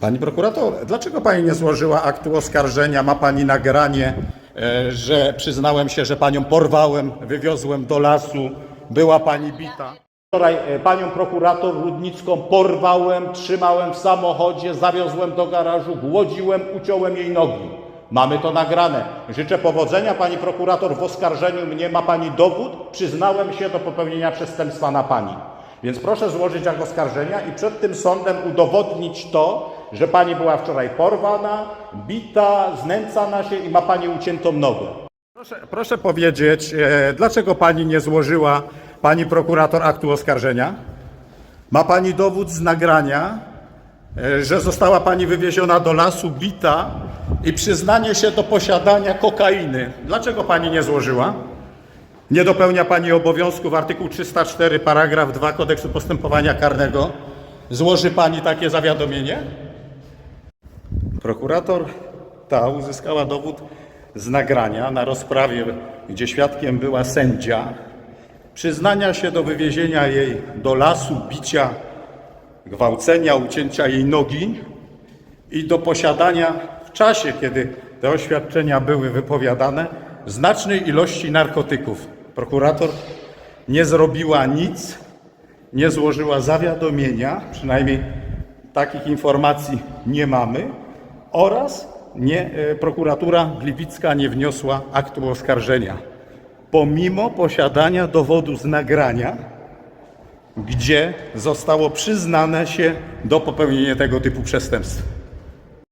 Pani prokurator, dlaczego pani nie złożyła aktu oskarżenia? Ma pani nagranie, e, że przyznałem się, że panią porwałem, wywiozłem do lasu, była pani bita. Wczoraj e, panią prokurator Rudnicką porwałem, trzymałem w samochodzie, zawiozłem do garażu, głodziłem, uciąłem jej nogi. Mamy to nagrane. Życzę powodzenia pani prokurator w oskarżeniu mnie. Ma pani dowód? Przyznałem się do popełnienia przestępstwa na pani. Więc proszę złożyć akt oskarżenia i przed tym sądem udowodnić to, że pani była wczoraj porwana, bita, znęcana się i ma pani uciętą nogę. Proszę, proszę powiedzieć, e, dlaczego pani nie złożyła pani prokurator aktu oskarżenia? Ma pani dowód z nagrania, e, że została pani wywieziona do lasu, bita i przyznanie się do posiadania kokainy. Dlaczego pani nie złożyła? Nie dopełnia pani obowiązków artykuł 304 paragraf 2 kodeksu postępowania karnego. Złoży pani takie zawiadomienie? Prokurator ta uzyskała dowód z nagrania na rozprawie, gdzie świadkiem była sędzia, przyznania się do wywiezienia jej do lasu, bicia, gwałcenia, ucięcia jej nogi i do posiadania w czasie, kiedy te oświadczenia były wypowiadane, znacznej ilości narkotyków. Prokurator nie zrobiła nic, nie złożyła zawiadomienia, przynajmniej takich informacji nie mamy, oraz nie, e, prokuratura Gliwicka nie wniosła aktu oskarżenia, pomimo posiadania dowodu z nagrania, gdzie zostało przyznane się do popełnienia tego typu przestępstw.